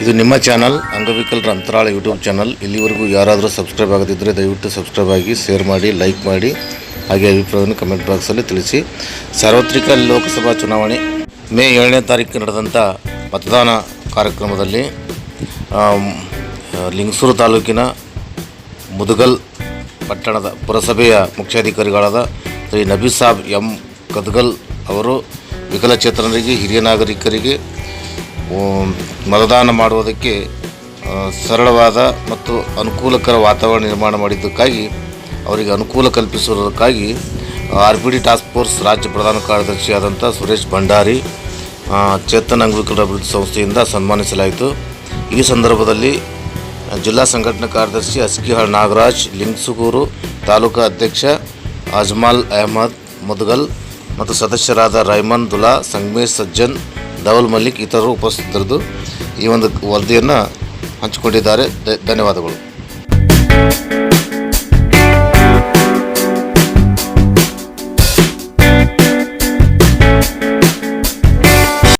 ಇದು ನಿಮ್ಮ ಚಾನಲ್ ಅಂಗವಿಕಲರ ಅಂತರಾಳ ಯೂಟ್ಯೂಬ್ ಚಾನಲ್ ಇಲ್ಲಿವರೆಗೂ ಯಾರಾದರೂ ಸಬ್ಸ್ಕ್ರೈಬ್ ಆಗದಿದ್ದರೆ ದಯವಿಟ್ಟು ಸಬ್ಸ್ಕ್ರೈಬ್ ಆಗಿ ಶೇರ್ ಮಾಡಿ ಲೈಕ್ ಮಾಡಿ, ಹಾಗೆ ಅಭಿಪ್ರಾಯವನ್ನು ಕಮೆಂಟ್ ಬಾಕ್ಸಲ್ಲಿ ತಿಳಿಸಿ. ಸಾರ್ವತ್ರಿಕ ಲೋಕಸಭಾ ಚುನಾವಣೆ ಮೇ ಏಳನೇ ತಾರೀಕು ನಡೆದಂಥ ಮತದಾನ ಕಾರ್ಯಕ್ರಮದಲ್ಲಿ ಲಿಂಗಸೂರು ತಾಲೂಕಿನ ಮುದಗಲ್ ಪಟ್ಟಣದ ಪುರಸಭೆಯ ಮುಖ್ಯಾಧಿಕಾರಿಗಳಾದ ಶ್ರೀ ನಬಿ ಸಾಬ್ ಎಂ ಕದ್ಗಲ್ ಅವರು ವಿಕಲಚೇತನರಿಗೆ ಹಿರಿಯ ನಾಗರಿಕರಿಗೆ ಮತದಾನ ಮಾಡುವುದಕ್ಕೆ ಸರಳವಾದ ಮತ್ತು ಅನುಕೂಲಕರ ವಾತಾವರಣ ನಿರ್ಮಾಣ ಮಾಡಿದ್ದಕ್ಕಾಗಿ, ಅವರಿಗೆ ಅನುಕೂಲ ಕಲ್ಪಿಸುವುದಕ್ಕಾಗಿ R P D task force ರಾಜ್ಯ ಪ್ರಧಾನ ಕಾರ್ಯದರ್ಶಿಯಾದಂಥ ಸುರೇಶ್ ಭಂಡಾರಿ ಚೇತನ್ ಅಂಗವಿಕಲರ ಅಭಿವೃದ್ಧಿ ಸಂಸ್ಥೆಯಿಂದ ಸನ್ಮಾನಿಸಲಾಯಿತು. ಈ ಸಂದರ್ಭದಲ್ಲಿ, ಜಿಲ್ಲಾ ಸಂಘಟನಾ ಕಾರ್ಯದರ್ಶಿ ಅಸ್ಕಿಹಾಳ್ ನಾಗರಾಜ್ ಲಿಂಗ್ಸುಗೂರು ತಾಲೂಕಾ ಅಧ್ಯಕ್ಷ ಅಜ್ಮಾಲ್ ಅಹಮದ್, ಮುದ್ಗಲ್ ಮತ್ತು ಸದಸ್ಯರಾದ ರೈಮನ್ ದುಲಾ ಸಂಗಮೇಶ್ ಸಜ್ಜನ್ ಧವಲ್ ಮಲ್ಲಿಕ್ ಇತರರು ಉಪಸ್ಥಿತರದ್ದು ಈ ಒಂದು ವರದಿಯನ್ನು ಹಂಚಿಕೊಂಡಿದ್ದಾರೆ. ಧನ್ಯವಾದಗಳು.